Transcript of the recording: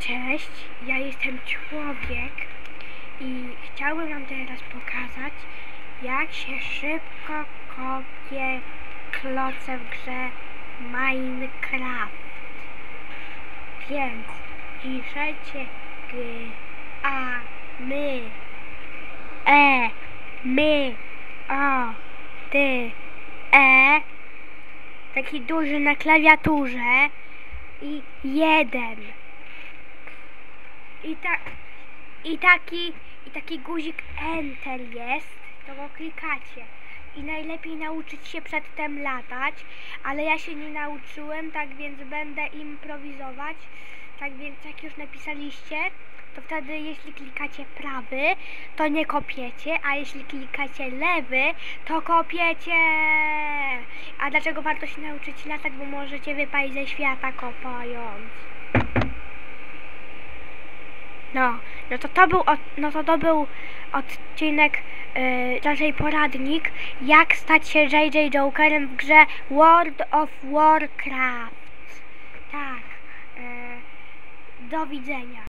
Cześć, ja jestem człowiek i chciałbym wam teraz pokazać, jak się szybko kopie kloce w grze Minecraft. Więc piszecie G, A, my, E, my, O, ty, E, taki duży na klawiaturze i jeden. I, ta, i, taki, I taki guzik Enter jest, to go klikacie. I najlepiej nauczyć się przedtem latać, ale ja się nie nauczyłem, tak więc będę improwizować. Tak więc jak już napisaliście, to wtedy jeśli klikacie prawy, to nie kopiecie, a jeśli klikacie lewy, to kopiecie. A dlaczego warto się nauczyć latać? Bo możecie wypaść ze świata kopając. No, no to to był, od, no to to był odcinek, yy, raczej poradnik, jak stać się JJ Jokerem w grze World of Warcraft. Tak, yy, do widzenia.